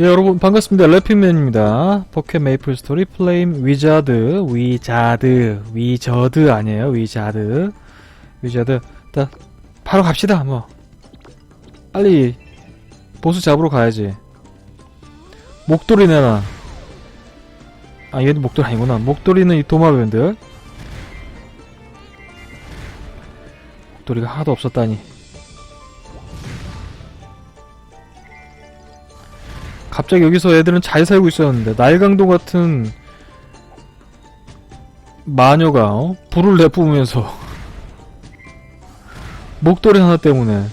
예, 여러분 반갑습니다. 래핑맨입니다. 포켓 메이플 스토리 플레임 위자드 위자드 위저드 아니에요. 위자드 위자드 일단 바로 갑시다. 뭐 빨리 보스 잡으러 가야지. 목도리 내놔. 아 얘도 목도리 아니구나. 목도리는 이 도마뱀들. 목도리가 하나도 없었다니. 갑자기 여기서 애들은 잘 살고 있었는데 날강도 같은 마녀가 어? 불을 내뿜으면서 목도리 하나 때문에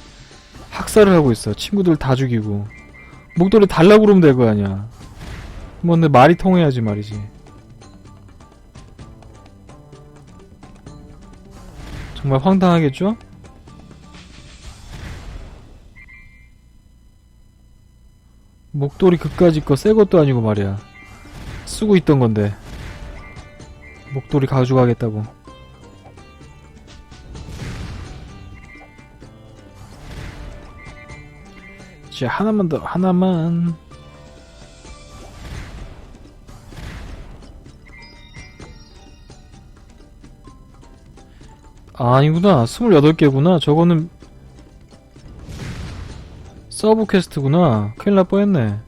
학살을 하고 있어 친구들 다 죽이고 목도리 달라고 그러면 될 거 아니야 뭐 근데 말이 통해야지 말이지 정말 황당하겠죠? 목도리 그까짓 거새 것도 아니고 말이야. 쓰고 있던 건데. 목도리 가져가겠다고. 자, 하나만 더, 하나만. 아, 아니구나. 28개구나. 저거는 서브 퀘스트구나. 큰일 날 뻔했네.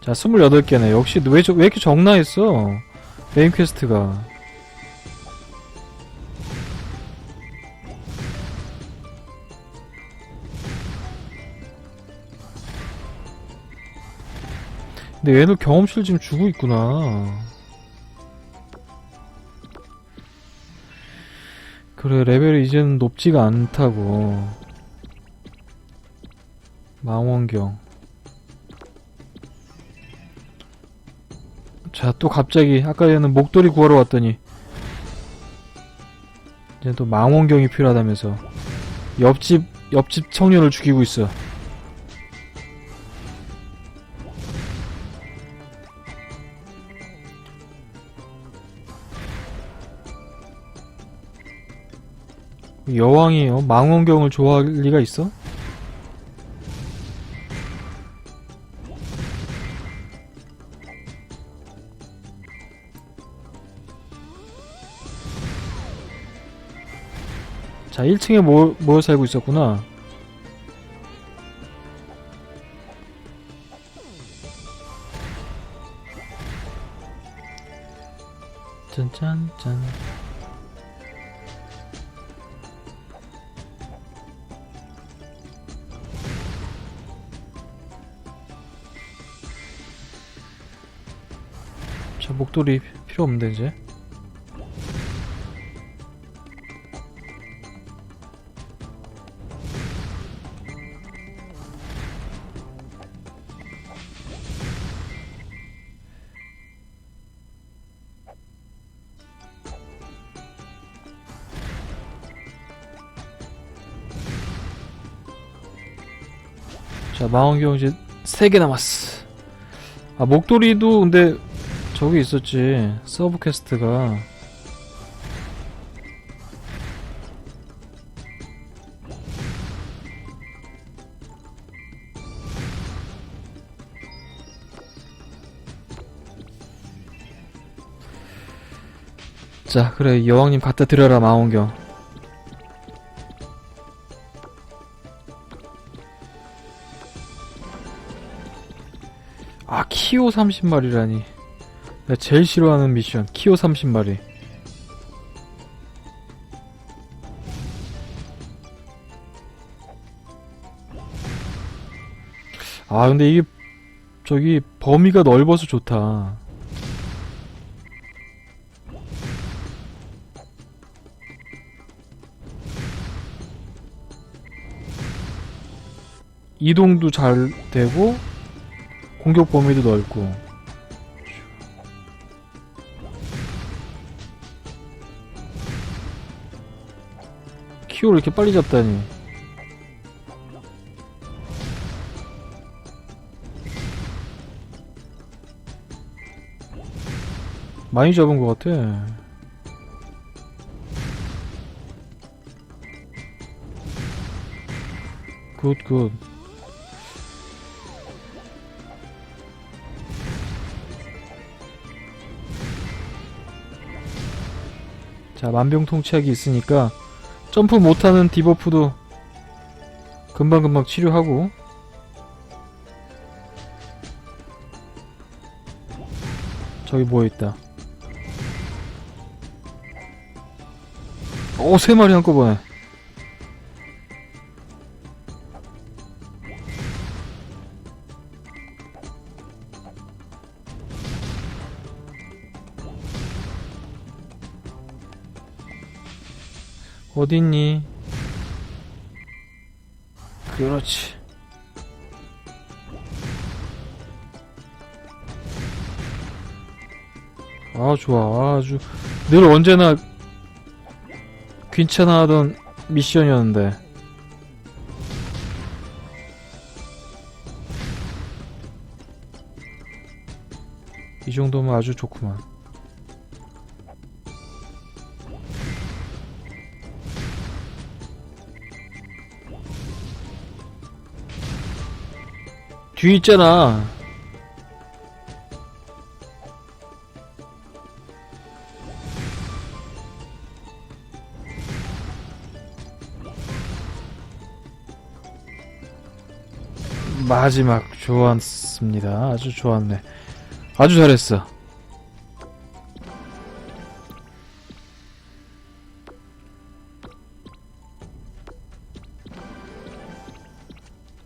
자, 28개네. 역시 왜, 저- 왜 이렇게 적나 했어? 메인 퀘스트가. 근데 얘도 경험치를 지금 주고 있구나. 그래 레벨이 이제는 높지가 않다고. 망원경. 자 또 갑자기 아까 얘는 목도리 구하러 왔더니. 이제 또 망원경이 필요하다면서. 옆집 옆집 청년을 죽이고 있어 여왕이 요 망원경을 좋아할 리가 있어? 자, 1층에 모, 모여 살고 있었구나. 짠짠짠. 저 목도리 필요 없는데 이제. 자 망원경 이제 3개 남았어. 아 목도리도 근데 저기 있었지. 서브 퀘스트가. 자 그래 여왕님 갖다 드려라 망원경. 아 키오 30마리라니 내가 제일 싫어하는 미션 키오 30마리. 아 근데 이게 저기 범위가 넓어서 좋다. 이동도 잘 되고 공격 범위도 넓고 티오를 이렇게 빨리 잡다니. 많이 잡은 것 같아. 굿굿. 자 만병통치약이 있으니까 점프 못하는 디버프도 금방금방 치료하고. 저기 뭐 있다. 오 세 마리 한꺼번에 어딨니? 그렇지. 아, 좋아. 아주, 늘 언제나 귀찮아 하던 미션이었는데. 이 정도면 아주 좋구만. 뒤 있잖아. 마지막 좋았습니다. 아주 좋았네. 아주 잘했어.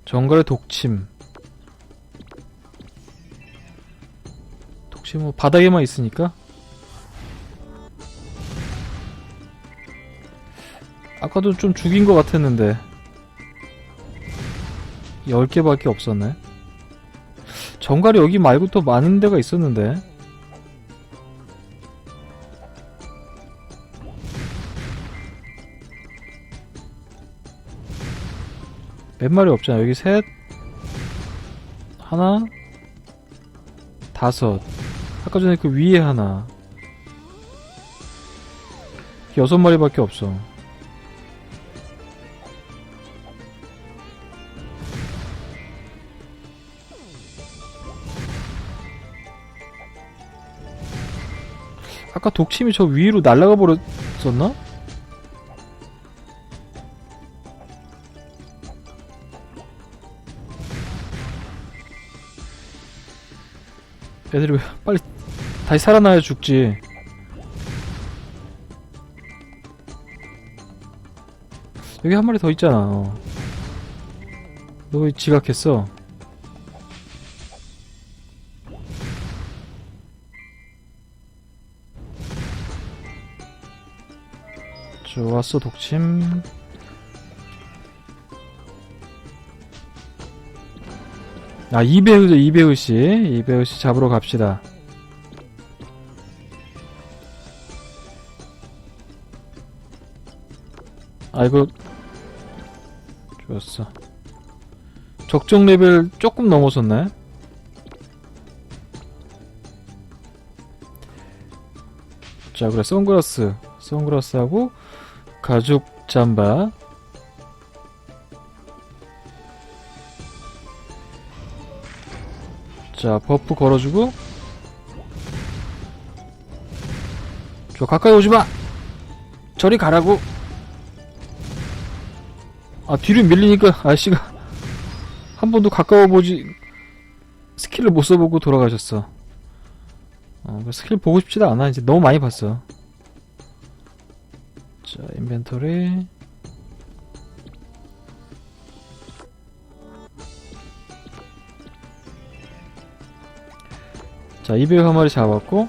정글의 독침. 혹시 뭐 바닥에만 있으니까? 아까도 좀 죽인 것 같았는데. 10개밖에 없었네. 정갈이 여기 말고 또 많은 데가 있었는데. 몇 마리 없잖아. 여기 셋. 하나. 다섯 아까 전에 그 위에 하나 여섯 마리밖에 없어 아까 독침이 저 위로 날아가 버렸었나? 애들이 왜 빨리 다시 살아나야 죽지. 여기 한 마리 더 있잖아. 어. 너왜 지각했어? 좋았어, 독침. 아, 이배우죠, 이배우씨. 이배우씨 잡으러 갑시다. 아이고. 좋았어. 적정 레벨 조금 넘어섰네. 자 그래 선글라스. 선글라스하고 가죽 잠바 자 버프 걸어주고. 저 가까이 오지마! 저리 가라고! 아 뒤로 밀리니까 아저씨가 한 번도 가까워 보지 스킬을 못 써보고 돌아가셨어. 어, 그 스킬 보고 싶지도 않아. 이제 너무 많이 봤어. 자 인벤토리 자 200한 마리 잡았고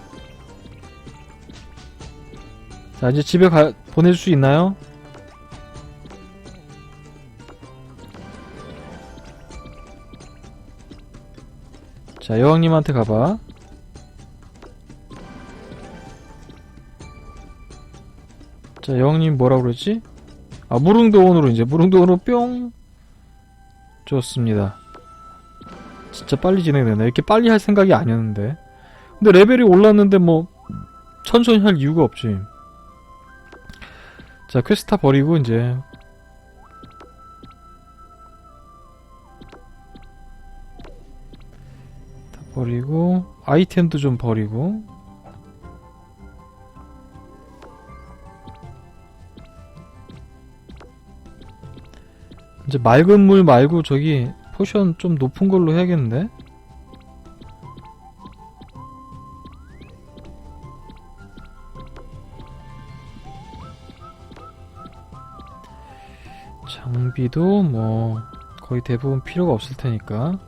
자 이제 집에 가, 보내줄 수 있나요? 자, 여왕님한테 가봐. 자, 여왕님 뭐라 그랬지? 아, 무릉도원으로 이제 무릉도원으로 뿅. 좋습니다. 진짜 빨리 진행되네. 이렇게 빨리 할 생각이 아니었는데. 근데 레벨이 올랐는데 뭐 천천히 할 이유가 없지. 자 퀘스트 버리고 이제. 다 버리고 아이템도 좀 버리고. 이제 맑은 물 말고 저기 포션 좀 높은 걸로 해야겠는데? 장비도 뭐 거의 대부분 필요가 없을 테니까.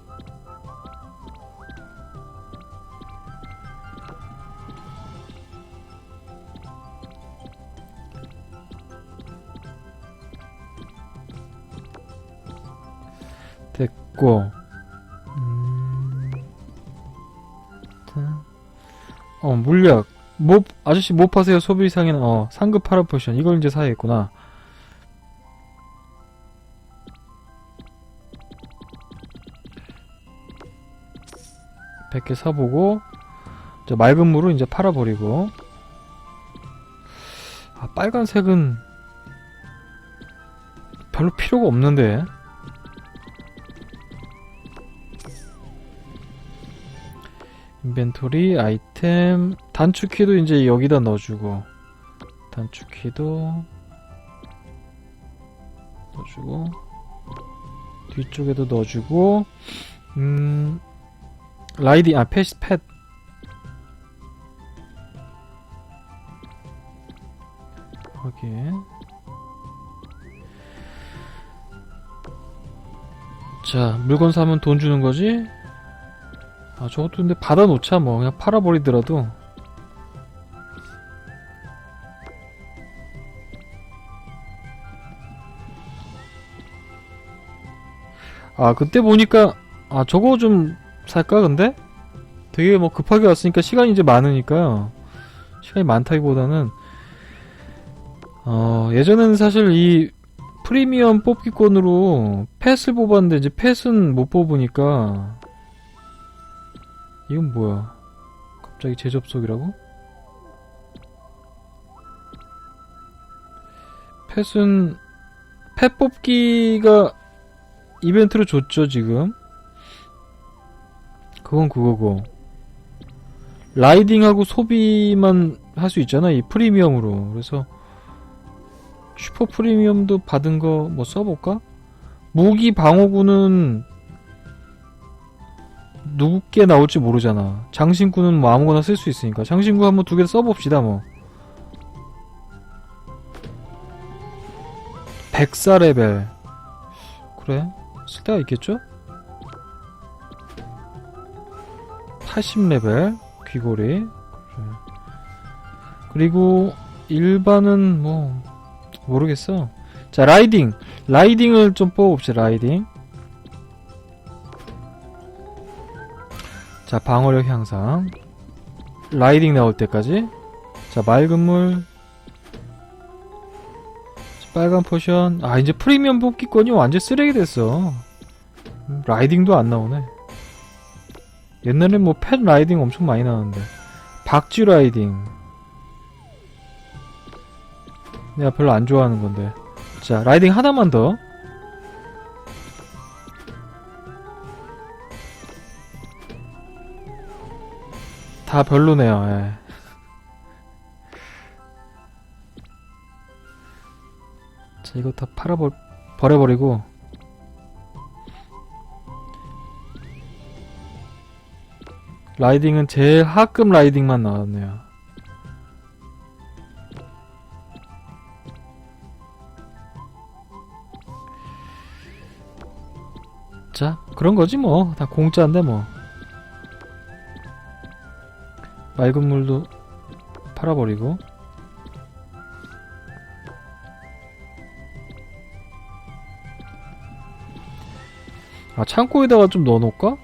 됐고. 음... 자. 어 물약. 뭐 아저씨 뭐 파세요. 소비 상에는 어 상급 파라 포션. 이걸 이제 사야겠구나 100개 사보고 저 맑은 물을 이제 팔아버리고. 아 빨간색은 별로 필요가 없는데. 인벤토리 아이템 단축키도 이제 여기다 넣어주고. 단축키도 넣어주고. 뒤쪽에도 넣어주고. 음 라이딩 아 펫, 펫 확인. 자 물건 사면 돈 주는 거지? 아 저것도 근데 받아놓자 뭐. 그냥 팔아버리더라도. 아 그때 보니까 아 저거 좀 살까 근데? 되게 뭐 급하게 왔으니까 시간이 이제 많으니까 시간이 많다기보다는 어 예전에는 사실 이 프리미엄 뽑기권으로 펫을 뽑았는데 이제 펫은 못 뽑으니까 이건 뭐야 갑자기 재접속이라고? 펫은 펫 뽑기가 이벤트로 줬죠 지금 그건 그거고. 라이딩하고 소비만 할 수 있잖아 이 프리미엄으로. 그래서 슈퍼 프리미엄도 받은 거 뭐 써볼까? 무기 방어구는 누구께 나올지 모르잖아. 장신구는 뭐 아무거나 쓸 수 있으니까. 장신구 한번 두 개 써봅시다 뭐. 백사 레벨. 그래? 쓸 데가 있겠죠? 80레벨 귀고리 그래. 그리고 일반은 뭐 모르겠어. 자 라이딩. 라이딩을 좀 뽑아봅시다 라이딩. 자 방어력 향상. 라이딩 나올 때까지. 자 맑은 물. 빨간 포션. 아 이제 프리미엄 뽑기권이 완전 쓰레기 됐어. 음, 라이딩도 안 나오네 옛날엔 뭐 펫 라이딩 엄청 많이 나왔는데. 박쥐 라이딩. 내가 별로 안 좋아하는 건데. 자 라이딩 하나만 더. 다 별로네요 예. 자 이거 다 팔아버 버려버리고 라이딩은 제일 하급 라이딩만 나왔네요. 자, 그런 거지 뭐. 다 공짜인데 뭐. 맑은 물도 팔아버리고. 아, 창고에다가 좀 넣어놓을까?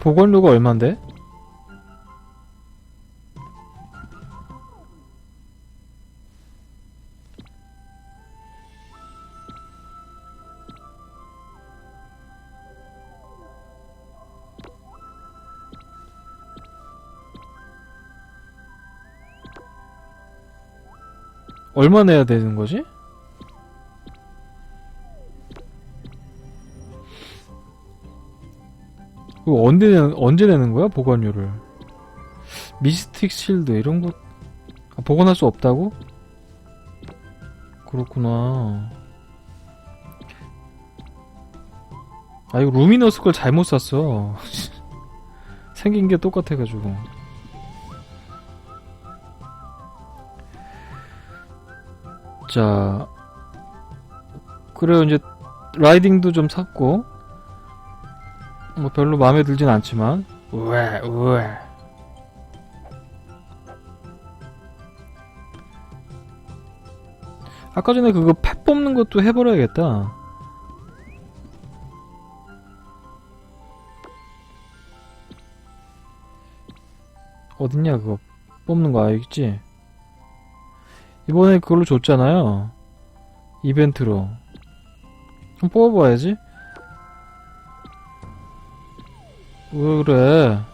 보관료가 얼만데? 얼마 내야 되는 거지? 그거 언제, 내- 언제 내는 거야, 보관료를? 미스틱 실드 이런 거 아, 복원할 수 없다고? 그렇구나. 아 이거 루미너스 걸 잘못 샀어. 생긴 게 똑같아가지고. 자, 그래요 이제 라이딩도 좀 샀고 뭐 별로 마음에 들진 않지만. 우에 우에 아까 전에 그거 펫 뽑는 것도 해버려야겠다. 어딨냐 그거 뽑는 거 알겠지? 이번에 그걸로 줬잖아요. 이벤트로. 좀 뽑아봐야지 왜 그래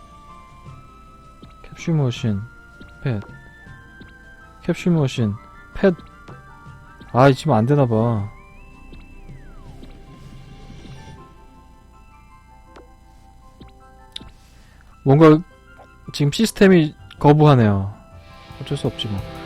캡슐 머신 펫 캡슐 머신 펫 아, 지금 안 되나 봐. 뭔가 지금 시스템이 거부하네요. 어쩔 수 없지 뭐.